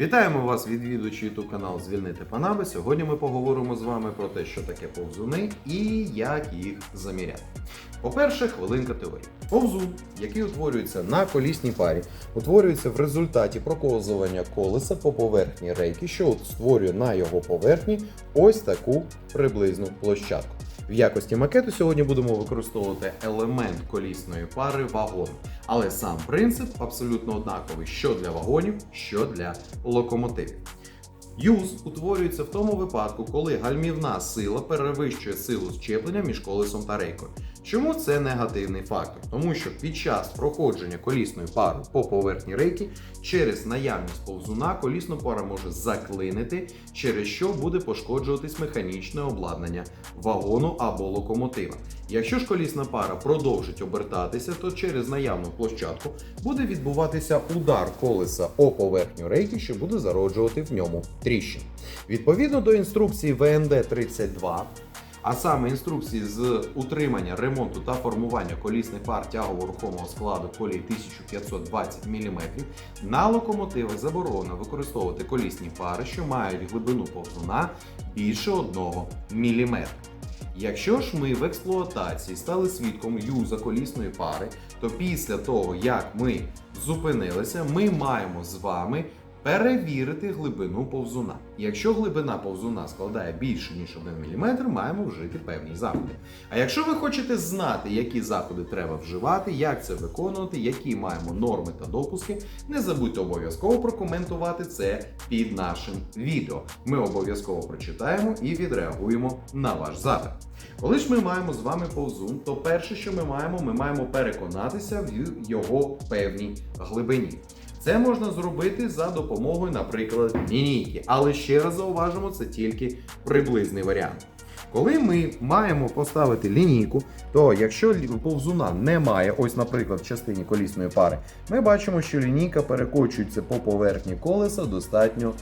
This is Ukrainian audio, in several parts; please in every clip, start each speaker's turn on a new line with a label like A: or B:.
A: Вітаємо вас, відвідувачі YouTube канал Звільнити Панаби. Сьогодні ми поговоримо з вами про те, що таке повзуни і як їх заміряти. По-перше, хвилинка теорії. Повзун, який утворюється на колісній парі, утворюється в результаті проковзування колеса по поверхні рейки, що створює на його поверхні ось таку приблизну площадку. В якості макету сьогодні будемо використовувати елемент колісної пари вагон. Але сам принцип абсолютно однаковий що для вагонів, що для локомотивів. Юз утворюється в тому випадку, коли гальмівна сила перевищує силу щеплення між колесом та рейкою. Чому це негативний фактор? Тому що під час проходження колісної пари по поверхні рейки через наявність повзуна колісну пара може заклинити, через що буде пошкоджуватись механічне обладнання вагону або локомотива. Якщо ж колісна пара продовжить обертатися, то через наявну площадку буде відбуватися удар колеса о поверхню рейки, що буде зароджувати в ньому тріщин. Відповідно до інструкції ВНД 32. А саме інструкції з утримання, ремонту та формування колісних пар тягово-рухомого складу колії 1520 мм, на локомотивах заборонено використовувати колісні пари, що мають глибину повзуна більше 1 мм. Якщо ж ми в експлуатації стали свідком юза колісної пари, то після того, як ми зупинилися, ми маємо з вами перевірити глибину повзуна. Якщо глибина повзуна складає більше ніж 1 мм, маємо вжити певні заходи. А якщо ви хочете знати, які заходи треба вживати, як це виконувати, які маємо норми та допуски, не забудьте обов'язково прокоментувати це під нашим відео. Ми обов'язково прочитаємо і відреагуємо на ваш запит. Коли ж ми маємо з вами повзун, то перше, що ми маємо, ми маємо переконатися в його певній глибині. Це можна зробити за допомогою, наприклад, лінійки. Але ще раз зауважимо, це тільки приблизний варіант. Коли ми маємо поставити лінійку, то якщо повзуна немає, ось, наприклад, в частині колісної пари, ми бачимо, що лінійка перекочується по поверхні колеса достатньо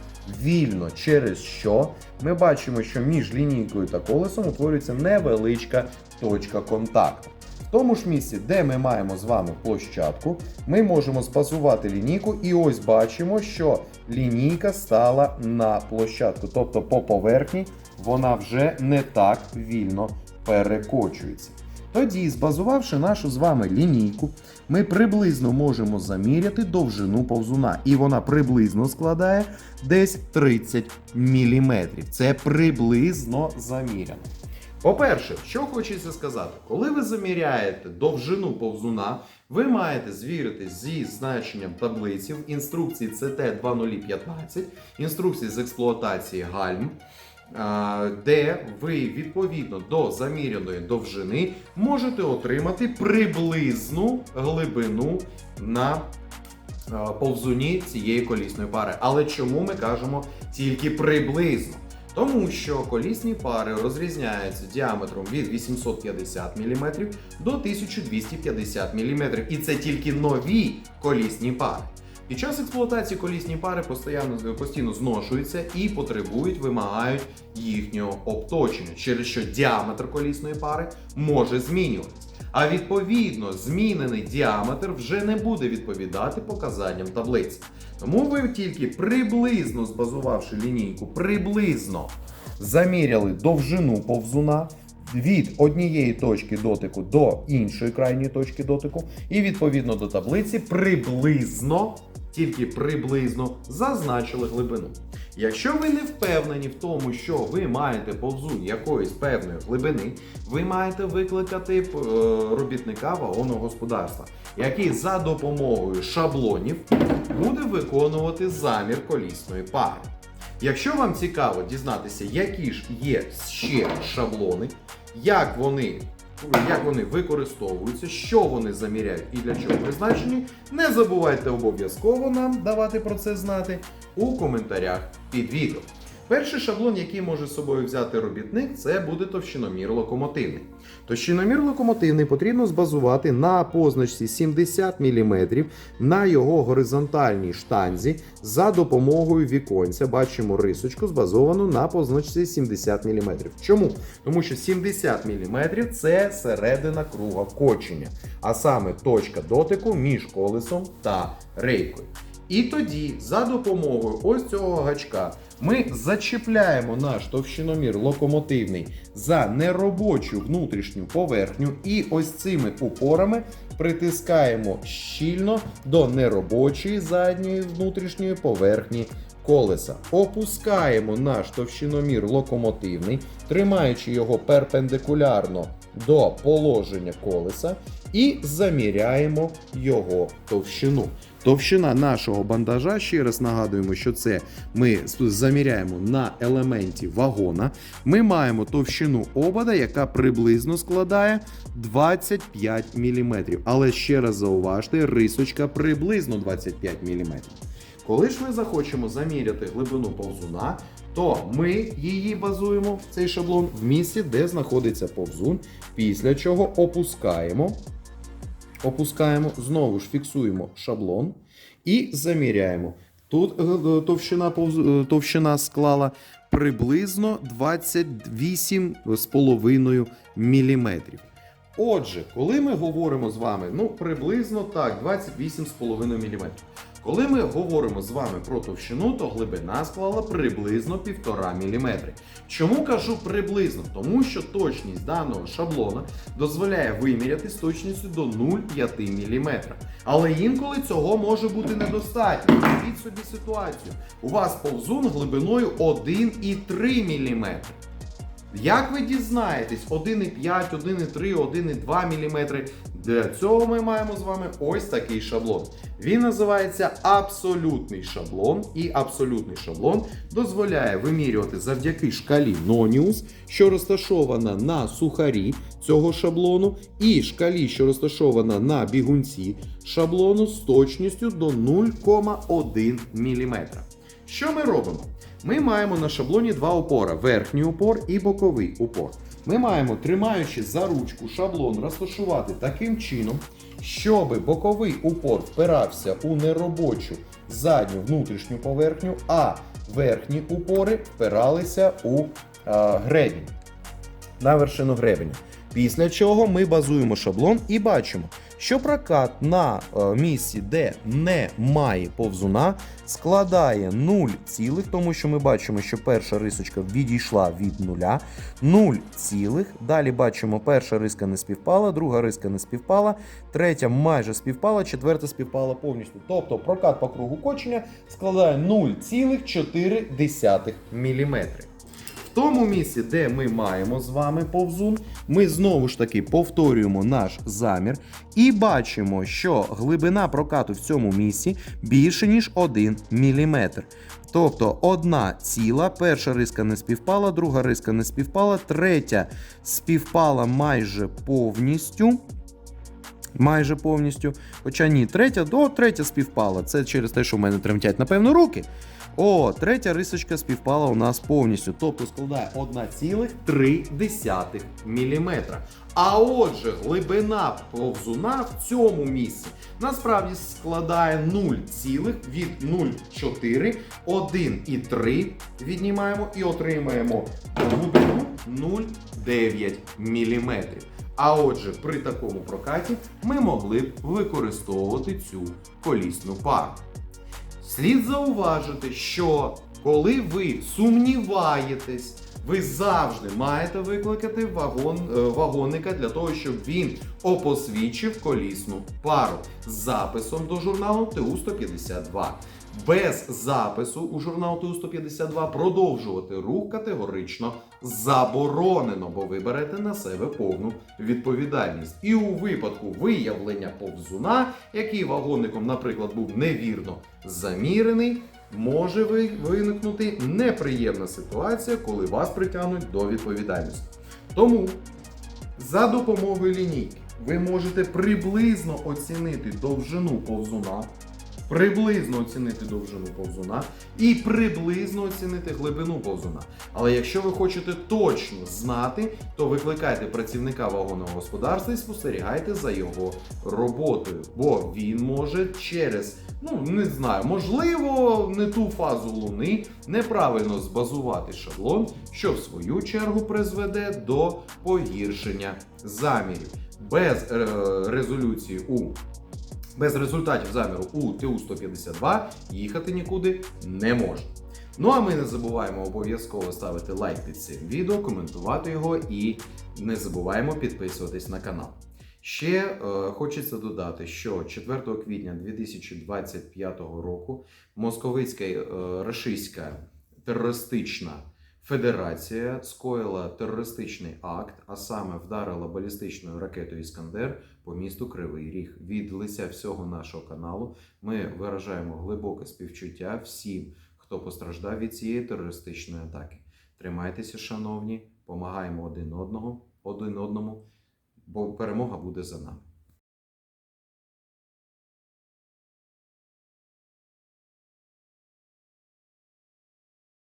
A: вільно, через що ми бачимо, що між лінійкою та колесом утворюється невеличка точка контакту. В тому ж місці, де ми маємо з вами площадку, ми можемо спасувати лінійку, і ось бачимо, що лінійка стала на площадку, тобто по поверхні вона вже не так вільно перекочується. Тоді, збазувавши нашу з вами лінійку, ми приблизно можемо заміряти довжину повзуна, і вона приблизно складає десь 30 мм. Це приблизно заміряно. По-перше, що хочеться сказати, коли ви заміряєте довжину повзуна, ви маєте звірити зі значенням таблиці в інструкції CT2015, інструкції з експлуатації гальм, де ви відповідно до заміряної довжини можете отримати приблизну глибину на повзуні цієї колісної пари. Але чому ми кажемо тільки приблизно? Тому що колісні пари розрізняються діаметром від 850 мм до 1250 мм. І це тільки нові колісні пари. Під час експлуатації колісні пари постійно, постійно зношуються і потребують, вимагають їхнього обточення, через що діаметр колісної пари може змінюватися. А відповідно, змінений діаметр вже не буде відповідати показанням таблиці. Тому ви тільки приблизно збазувавши лінійку, приблизно заміряли довжину повзуна від однієї точки дотику до іншої крайньої точки дотику, і відповідно до таблиці приблизно, тільки приблизно зазначили глибину. Якщо ви не впевнені в тому, що ви маєте повзун якоїсь певної глибини, ви маєте викликати е, робітника вагонного господарства, який за допомогою шаблонів буде виконувати замір колісної пари. Якщо вам цікаво дізнатися, які ж є ще шаблони, як вони, як вони використовуються, що вони заміряють і для чого призначені, не забувайте обов'язково нам давати про це знати у коментарях під відео. Перший шаблон, який може з собою взяти робітник, це буде товщиномір локомотивний. Товщиномір локомотивний потрібно збазувати на позначці 70 мм на його горизонтальній штанзі за допомогою віконця. Бачимо рисочку, збазовану на позначці 70 мм. Чому? Тому що 70 мм це середина круга кочення, а саме точка дотику між колесом та рейкою. І тоді, за допомогою ось цього гачка, ми зачіпляємо наш товщиномір локомотивний за неробочу внутрішню поверхню, і ось цими упорами притискаємо щільно до неробочої задньої внутрішньої поверхні колеса. Опускаємо наш товщиномір локомотивний, тримаючи його перпендикулярно до положення колеса, і заміряємо його товщину. Товщина нашого бандажа, ще раз нагадуємо, що це ми заміряємо на елементі вагона. Ми маємо товщину обода, яка приблизно складає 25 мм. Але ще раз зауважте, рисочка приблизно 25 мм. Коли ж ми захочемо заміряти глибину повзуна, то ми її базуємо цей шаблон в місці, де знаходиться повзун, після чого опускаємо. Опускаємо, знову ж фіксуємо шаблон і заміряємо. Тут е, товщина, е, товщина склала приблизно 28,5 мм. Отже, коли ми говоримо з вами, ну приблизно так, 28,5 мм. Коли ми говоримо з вами про товщину, то глибина склала приблизно 1,5 мм. Чому кажу приблизно? Тому що точність даного шаблона дозволяє виміряти з точністю до 0,5 мм. Але інколи цього може бути недостатньо. Уявіть собі ситуацію. У вас повзун глибиною 1,3 мм. Як ви дізнаєтесь 1,5, 1,3, 1,2 мм? Для цього ми маємо з вами ось такий шаблон. Він називається абсолютний шаблон, і абсолютний шаблон дозволяє вимірювати завдяки шкалі Ноніус, що розташована на сухарі цього шаблону, і шкалі, що розташована на бігунці шаблону з точністю до 0,1 мм. Що ми робимо? Ми маємо на шаблоні два опора: верхній упор і боковий упор. Ми маємо, тримаючи за ручку шаблон, розташувати таким чином, щоб боковий упор впирався у неробочу задню внутрішню поверхню, а верхні упори впиралися у а, гребінь на вершину гребеня. Після чого ми базуємо шаблон і бачимо, що прокат на е, місці, де немає повзуна, складає 0, цілих, тому що ми бачимо, що перша рисочка відійшла від нуля. 0, цілих. Далі бачимо, перша риска не співпала, друга риска не співпала, третя майже співпала, четверта співпала повністю. Тобто прокат по кругу кочення складає 0,4 мм. Тому місці, де ми маємо з вами повзун, ми знову ж таки повторюємо наш замір і бачимо, що глибина прокату в цьому місці більше, ніж 1 мм. Тобто одна ціла, перша риска не співпала, друга риска не співпала, третя співпала майже повністю. Майже повністю. Хоча ні, третя до третя співпала. Це через те, що в мене тремтять, напевно, руки. О, третя рисочка співпала у нас повністю, тобто складає 1,3 мм. А отже, глибина повзуна в цьому місці насправді складає 0, цілих від 0,4, 1,3 віднімаємо і отримаємо глибину 0,9 мм. А отже, при такому прокаті ми могли б використовувати цю колісну пару. Слід зауважити, що коли ви сумніваєтесь, ви завжди маєте викликати вагон, е, вагонника для того, щоб він опосвідчив колісну пару з записом до журналу ТУ-152. Без запису у журнал ТУ-152 продовжувати рух категорично заборонено, бо ви берете на себе повну відповідальність. І у випадку виявлення повзуна, який вагонником, наприклад, був невірно замірений, може виникнути неприємна ситуація, коли вас притягнуть до відповідальності. Тому за допомогою лінійки ви можете приблизно оцінити довжину повзуна, приблизно оцінити довжину повзуна і приблизно оцінити глибину повзуна. Але якщо ви хочете точно знати, то викликайте працівника вагонного господарства і спостерігайте за його роботою, бо він може через, ну не знаю, можливо, не ту фазу луни неправильно збазувати шаблон, що в свою чергу призведе до погіршення замірів. Без е, резолюції у Без результатів заміру у ТУ-152 їхати нікуди не можна. Ну а ми не забуваємо обов'язково ставити лайк під цим відео, коментувати його і не забуваємо підписуватись на канал. Ще е, хочеться додати, що 4 квітня 2025 року Московицька е, рашистська терористична федерація скоїла терористичний акт, а саме вдарила балістичною ракетою Іскандер по місту Кривий Ріг. Від лиця всього нашого каналу ми виражаємо глибоке співчуття всім, хто постраждав від цієї терористичної атаки. Тримайтеся, шановні, помагаємо один одного, один одному, бо перемога буде за нами.